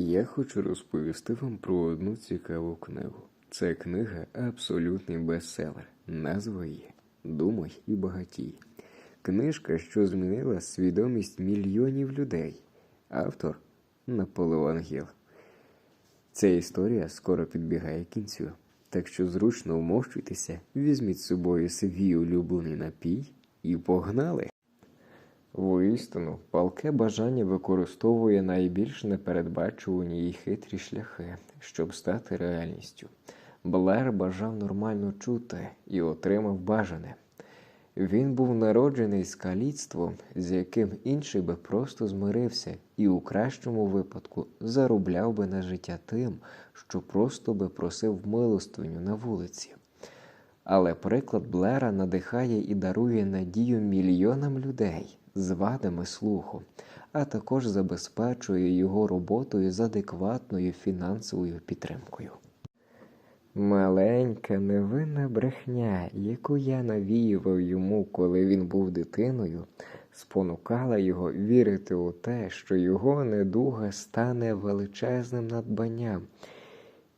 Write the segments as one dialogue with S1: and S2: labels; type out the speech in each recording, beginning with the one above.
S1: Я хочу розповісти вам про одну цікаву книгу. Це книга абсолютний бестселер. Назва її Думай і багатій. Книжка, що змінила свідомість мільйонів людей. Автор Наполеон Гіл. Ця історія скоро підбігає кінцю. Так що зручно вмощуйтеся, візьміть з собою свій улюблений напій і погнали. Воістину, палке бажання використовує найбільш непередбачувані і хитрі шляхи, щоб стати реальністю. Блер бажав нормально чути і отримав бажане. Він був народжений з каліцтвом, з яким інший би просто змирився, і у кращому випадку заробляв би на життя тим, що просто би просив милостиню на вулиці. Але приклад Блера надихає і дарує надію мільйонам людей з вадами слуху, а також забезпечує його роботою з адекватною фінансовою підтримкою. Маленька невинна брехня, яку я навіював йому, коли він був дитиною, спонукала його вірити у те, що його недуга стане величезним надбанням,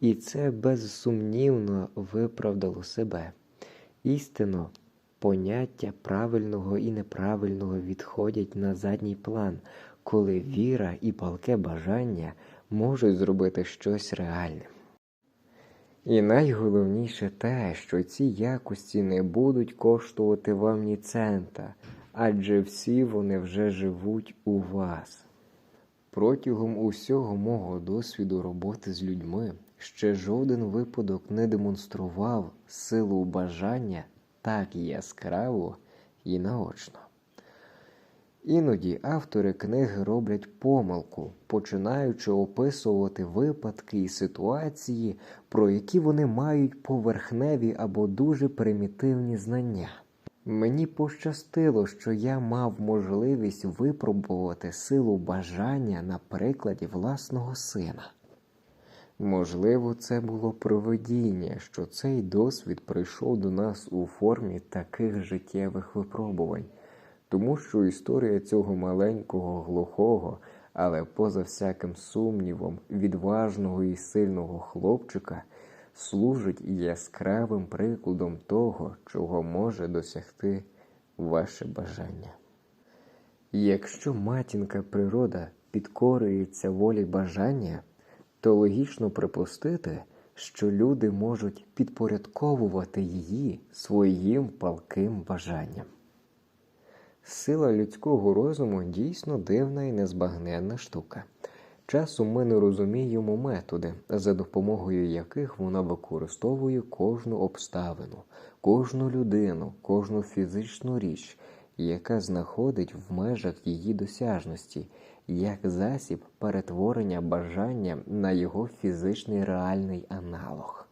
S1: і це безсумнівно виправдало себе. Істинно, поняття правильного і неправильного відходять на задній план, коли віра і палке бажання можуть зробити щось реальним. І найголовніше те, що ці якості не будуть коштувати вам ні цента, адже всі вони вже живуть у вас. Протягом усього мого досвіду роботи з людьми ще жоден випадок не демонстрував силу бажання так яскраво і наочно. Іноді автори книги роблять помилку, починаючи описувати випадки і ситуації, про які вони мають поверхневі або дуже примітивні знання. Мені пощастило, що я мав можливість випробувати силу бажання на прикладі власного сина. Можливо, це було проведіння, що цей досвід прийшов до нас у формі таких життєвих випробувань, тому що історія цього маленького, глухого, але поза всяким сумнівом, відважного і сильного хлопчика служить яскравим прикладом того, чого може досягти ваше бажання. Якщо матінка природа підкорюється волі бажання, то логічно припустити, що люди можуть підпорядковувати її своїм палким бажанням. Сила людського розуму дійсно дивна і незбагненна штука. Часом ми не розуміємо методи, за допомогою яких вона використовує кожну обставину, кожну людину, кожну фізичну річ, яка знаходить в межах її досяжності, як засіб перетворення бажання на його фізичний реальний аналог.